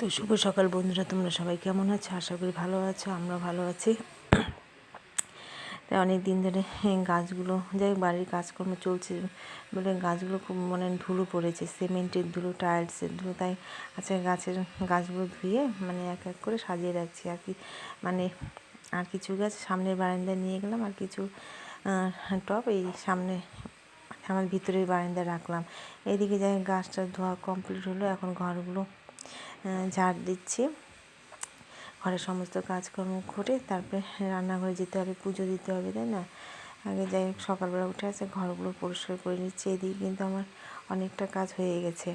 তো শুভ সকাল বন্ধুরা, তোমরা সবাই কেমন আছো? আশা করি ভালো আছো, আমরা ভালো আছি। তাই অনেক দিন ধরে গাছগুলো, যাই বাড়ির কাজকর্ম চলছে বলে গাছগুলো খুব মানে ধুলো পড়েছে, সিমেন্টের ধুলো, টাইলসের ধুলো, তাই আচ্ছা গাছের গাছগুলো ধুয়ে মানে এক এক করে সাজিয়ে রাখছি আর কি। মানে আর কিছু গাছ সামনের বারান্দায় নিয়ে গেলাম আর কিছু টব এই সামনে আমার ভিতরের বারান্দায় রাখলাম। এইদিকে যাই গাছটা ধোয়া কমপ্লিট হলো, এখন ঘরগুলো ঝাড় দিচ্ছি। ঘরের সমস্ত কাজকর্ম করে তারপরে রান্নাঘরে যেতে হবে, পুজো দিতে হবে, তাই না? আগে যাই হোক, সকালবেলা উঠে আছে ঘরগুলো পরিষ্কার করে নিচ্ছি। এদিকে কিন্তু আমার অনেকটা কাজ হয়ে গেছে।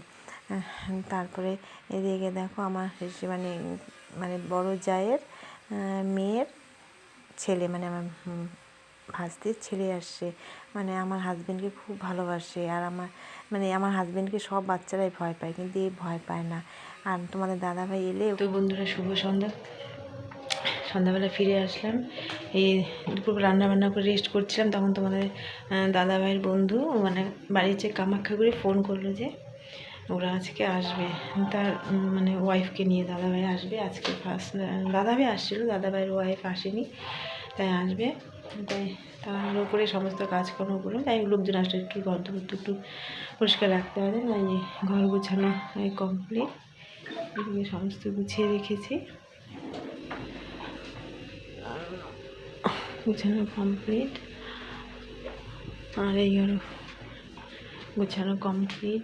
তারপরে এদিকে দেখো আমার মানে মানে বড় জায়ের মেয়ের ছেলে মানে আমার ভাস্তির ছেলে আসছে। মানে আমার হাজবেন্ডকে খুব ভালোবাসে। আর আমার মানে আমার হাজবেন্ডকে সব বাচ্চারাই ভয় পায়, কিন্তু এ ভয় পায় না। আর তোমাদের দাদা ভাই এলে তো বন্ধুরা, শুভ সন্ধ্যা। সন্ধ্যাবেলা ফিরে আসলাম। এই দুপুর রান্না বান্না করে রেস্ট করছিলাম, তখন তোমাদের দাদা ভাইয়ের বন্ধু মানে বাড়ির যে কামাখ্যাগুড়ি ফোন করল যে ওরা আজকে আসবে। তার মানে ওয়াইফকে নিয়ে দাদাভাই আসবে। আজকে ফার্স্ট দাদাভাই আসছিল, দাদাভাইয়ের ওয়াইফ আসেনি, তাই আসবে। তাই তাড়াহুড়ো করে সমস্ত কাজকর্ম করলাম তাই লোকজন আসলে একটু গর্ত একটু পরিষ্কার রাখতে হবে। তাই ঘর গোছানো কমপ্লিট এদিকে সমস্ত গুছিয়ে রেখেছি। গুছানো কমপ্লিট আর এই ঘর গোছানো কমপ্লিট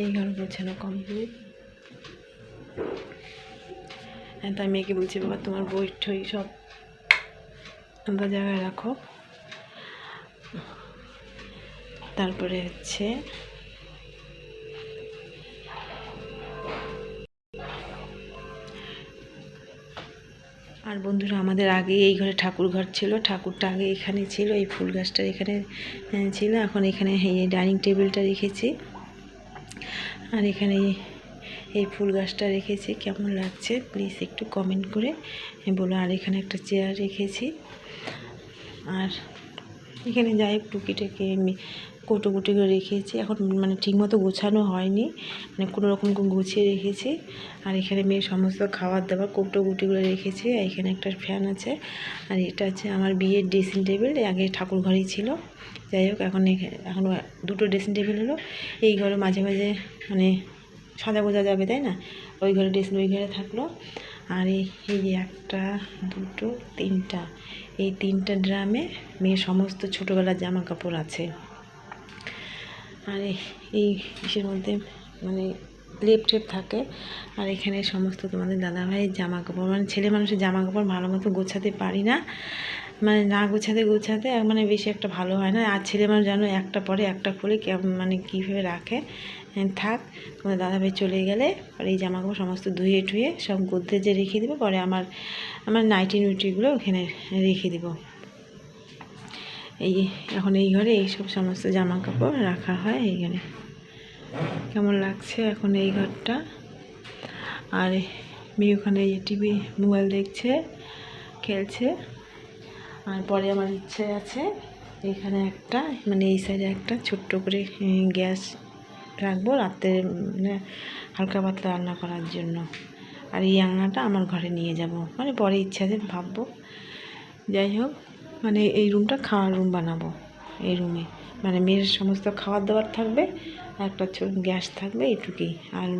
এই ঘর গোছানো কমপ্লিট হ্যাঁ। তাই মেয়েকে বলছি, বাবা, তোমার বই ঠই সব আলাদা জায়গায় রাখো। তারপরে হচ্ছে আর বন্ধুরা, আমাদের আগে এই ঘরে ঠাকুর ঘর ছিল। ঠাকুরটা আগে এখানে ছিল, এই ফুল গাছটা এখানে ছিল। এখন এখানে এই ডাইনিং টেবিলটা রেখেছি। আর এখানে এই- ফুল গাছটা রেখেছি, কেমন লাগছে? প্লিজ একটু কমেন্ট করে বলো। আর এখানে একটা চেয়ার রেখেছি। আর এখানে যাই, টুকিটাকে কোটো কুটি করে রেখেছি। এখন মানে ঠিকমতো গোছানো হয়নি মানে কোনো রকম গুছিয়ে রেখেছি। আর এখানে মেয়ের সমস্ত খাবার দাবার কৌটো গুটিগুলো রেখেছি, আর এখানে একটা ফ্যান আছে। আর এটা হচ্ছে আমার বিয়ের ড্রেসিং টেবিল আগে ঠাকুর ঘরেই ছিল। যাই হোক, এখন এখা- এখন দুটো ড্রেসিং টেবিল হলো। এই ঘরে মাঝে মাঝে মানে সাজা বোঝা যাবে, তাই না? ওই ঘরে ড্রেসিং, ওই ঘরে থাকল। আর এই যে একটা, দুটো, তিনটা এই তিনটা ড্রামে মেয়ের সমস্ত ছোটোবেলার জামা কাপড় আছে। আর, এই- ইসের মধ্যে মানে লেপ টেপ থাকে। আর এখানে সমস্ত তোমাদের দাদাভাইয়ের জামা কাপড় মানে ছেলে মানুষের জামা কাপড় ভালো মতো গোছাতে পারি না। মানে না গোছাতে গোছাতে মানে বেশি একটা ভালো হয় না। আর ছেলে মানুষ জানো একটা পরে একটা খুলে মানে কীভাবে রাখে? থাক, তোমার দাদাভাই চলে গেলে পরে এই জামা কাপড় সমস্ত ধুয়ে টুয়ে সব গোদরেজে রেখে দেবো, পরে আমার আমার নাইটি নুইটিগুলো ওখানে রেখে দেবো। এই এখন এই ঘরে এই সব সমস্ত জামা কাপড় রাখা হয় এই ঘরে। কেমন লাগছে এখন এই ঘরটা? আর মেয়ে ওখানে টিভি, মোবাইল দেখছে, খেলছে। আর পরে আমার ইচ্ছে আছে এখানে একটা মানে এই সাইডে একটা ছোট্ট করে গ্যাস রাখব রাত্রে মানে হালকা পাতলা রান্না করার জন্য। আর এই আঙনাটা আমার ঘরে নিয়ে যাব। মানে পরে ইচ্ছা আছে ভাববো। যাই হোক মানে এই রুমটা খাওয়ার রুম বানাবো এই রুমে। মানে মেয়ের সমস্ত খাবার দাবার থাকবে, আর একটা গ্যাস থাকবে এটুকুই। আর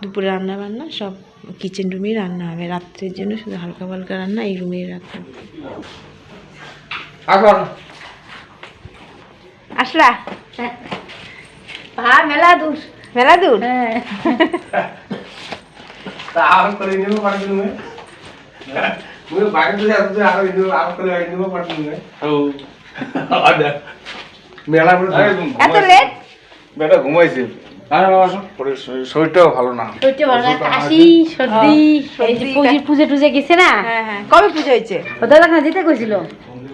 দুপুরে রান্না বান্না সব কিচেন রুমেই রান্না হবে। রাত্রের জন্য শুধু হালকা পালকা রান্না এই রুমেই রাখব। আসুন আসলা? পা মেলা দূর। মেলা দূর? হ্যাঁ। তা আরাম করে নিব পারবি তুমি মুই বাইরে তুই আসতে আর নিব আরাম করে নিব পারবি তুমি ও আদা মেলা করে এত লেট বেটা ঘুমাইছে। আরে বাবা আসো। পরে শরীর- শরীরটাও ভালো না। ভালো না। কাশি সর্দি এই যে পুজো পুজো টুজে গেছে না? হ্যাঁ হ্যাঁ। কবে পুজো হয়েছে? না যেতে কইছিল?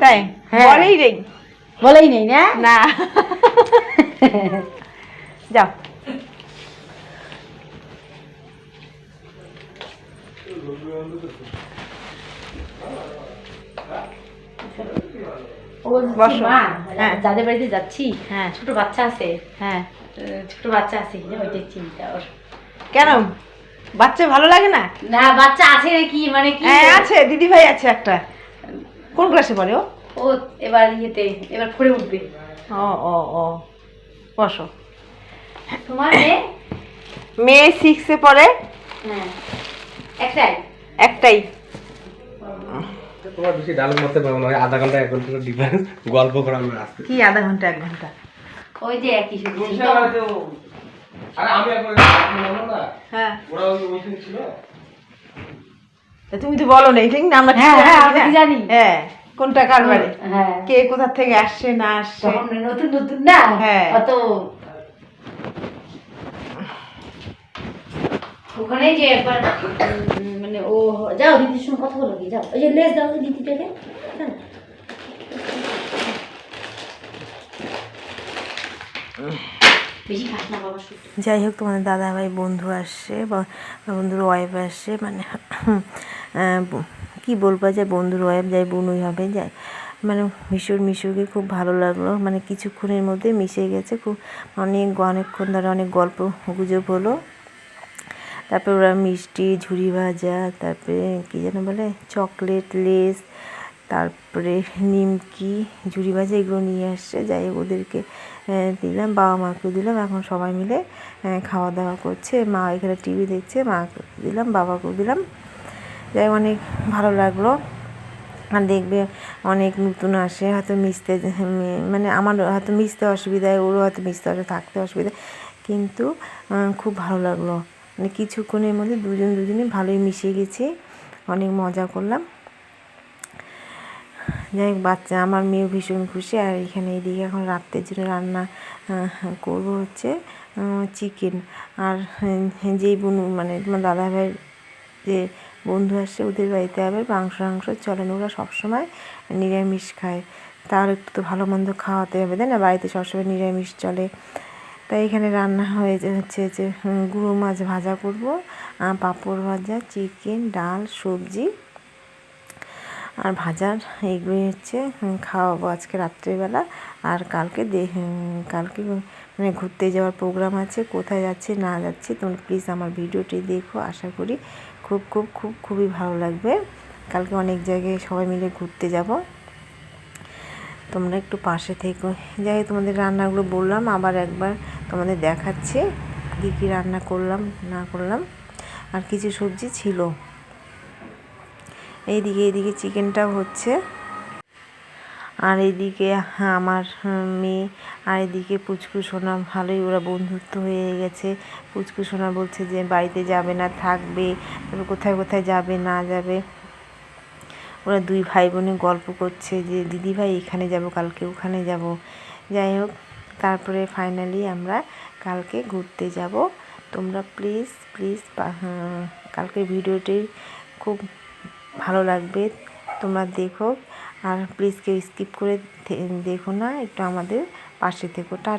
তাই? হ্যাঁ। বলেই নেই। বলেই নেই না? না। যাও। মা হ্যাঁ। যাদের বাড়িতে যাচ্ছি হ্যাঁ। ছোট বাচ্চা আছে হ্যাঁ। ছোট বাচ্চা আছে ওইটাই চিন্তা ওর। কেন? বাচ্চা ভালো লাগে না? না বাচ্চা আছে নাকি মানে কি হ্যাঁ আছে দিদি ভাই আছে একটা। কোন ক্লাসে পড়ে ও? ও এবার ইয়েতে এবার পড়ে উঠবে। ও ও ও। বসো। তোমার মেয়ে? মেয়ে সিক্সে পড়ে। হ্যাঁ। একটাই? একটাই। তোমার বেশি ডায়লগ মারতে পারব না আধা ঘণ্টা এক ঘণ্টা ডিফারেন্স গল্প করা আমরা আসতে কি আধা ঘণ্টা এক ঘণ্টা? ওই যে একই শুধু আরে আমি বললাম না হ্যাঁ। ওরা ওই ছিল? তুমি তো বলো না ঠিক না? আমরা হ্যাঁ, হ্যাঁ, জানি? হ্যাঁ কোনটা কার বাড়ি? হ্যাঁ কে কোথা থেকে আসছে না আসছে? নতুন নতুন না? হ্যাঁ। অত ওখানে যে একবার মানে ও যাও দিদির সঙ্গে কথা বলো যাও। ওই যে লেস দাও দিদিটাকে। যাই হোক তোমাদের দাদা ভাই বন্ধু আসছে বন্ধুর ওয়াইফ আসছে মানে কি বলব যে বন্ধুর ওয়াইফ যাই বোনই হবে, যাই। মানে মিশুর মিশুকে খুব ভালো লাগল। মানে কিছুক্ষণের মধ্যে মিশে গেছে, খুব অনেক, অনেকক্ষণ ধরে অনেক গল্প গুজব হলো। তারপরে ওরা মিষ্টি, ঝুড়ি ভাজা, তারপরে কী যেন বলে চকলেট লেস তারপরে নিমকি, ঝুড়ি ভাজা এগুলো নিয়ে আসছে। যাই ওদেরকে দিলাম, বাবা মাকেও দিলাম। এখন সবাই মিলে খাওয়া দাওয়া করছে। মা এখানে টিভি দেখছে, মাকে দিলাম, বাবাকেও দিলাম। যাই অনেক ভালো লাগল। আর দেখবে অনেক নতুন আসে, হয়তো মিশতে মানে আমার হয়তো মিশতে অসুবিধা হয় ওরও হয়তো মিশতে অসুবিধা, থাকতে অসুবিধা। কিন্তু খুব ভালো লাগল। মানে কিছুক্ষণের মধ্যে দুজন দুজনে ভালোই মিশে গেছি, অনেক মজা করলাম। যাই বাচ্চা, আমার মেয়েও ভীষণ খুশি। আর এখানে এদিকে এখন রাত্রের জন্য রান্না করব হচ্ছে চিকেন আর যেই বোন মানে তোমার দাদা ভাইয়ের যে বন্ধু আসছে ওদের বাড়িতে আবার মাংস মাংস চলে না, ওরা সবসময় নিরামিষ খায়। তার একটু তো ভালো মন্দ খাওয়াতে হবে, তাই না? বাড়িতে সবসময় নিরামিষ চলে। তাই এখানে রান্না হয়ে হচ্ছে যে গুঁড়ো মাছ ভাজা করব পাঁপড় ভাজা, চিকেন, ডাল, সবজি। আর ভাজার এইগুলোই হচ্ছে খাওয়াবো আজকে রাত্রেবেলা। আর কালকে কালকে মানে ঘুরতে যাওয়ার প্রোগ্রাম আছে, কোথায় যাচ্ছে না যাচ্ছে তোমরা প্লিজ আমার ভিডিওটি দেখো, আশা করি খুব খুব খুব, খুবই ভালো লাগবে। কালকে অনেক জায়গায় সবাই মিলে ঘুরতে যাব। তোমরা একটু পাশে থেকো। যাই তোমাদের রান্নাগুলো বললাম, আবার একবার তোমাদের দেখাচ্ছে কী কী রান্না করলাম, না করলাম। আর কিছু সবজি ছিল। এইদিকে এইদিকে চিকেনটাও হচ্ছে। আর এদিকে আমার মেয়ে, আর এদিকে পুচকু সোনা ভালোই ওরা বন্ধুত্ব হয়ে গেছে। পুচকু সোনা বলছে যে, বাড়িতে যাবে না, থাকবে। তারপর কোথায় কোথায় যাবে, না যাবে? ওরা দুই ভাই বোনে গল্প করছে যে, দিদি ভাই, এখানে যাব, কালকে ওখানে যাব। যাই হোক, তারপরে ফাইনালি আমরা কালকে ঘুরতে যাব। তোমরা প্লিজ প্লিজ কালকের ভিডিওটি খুব ভালো লাগবে। তোমরা দেখো। আর প্লিজ কেউ স্কিপ করে দেখো না একটু আমাদের পাশে থেকো টা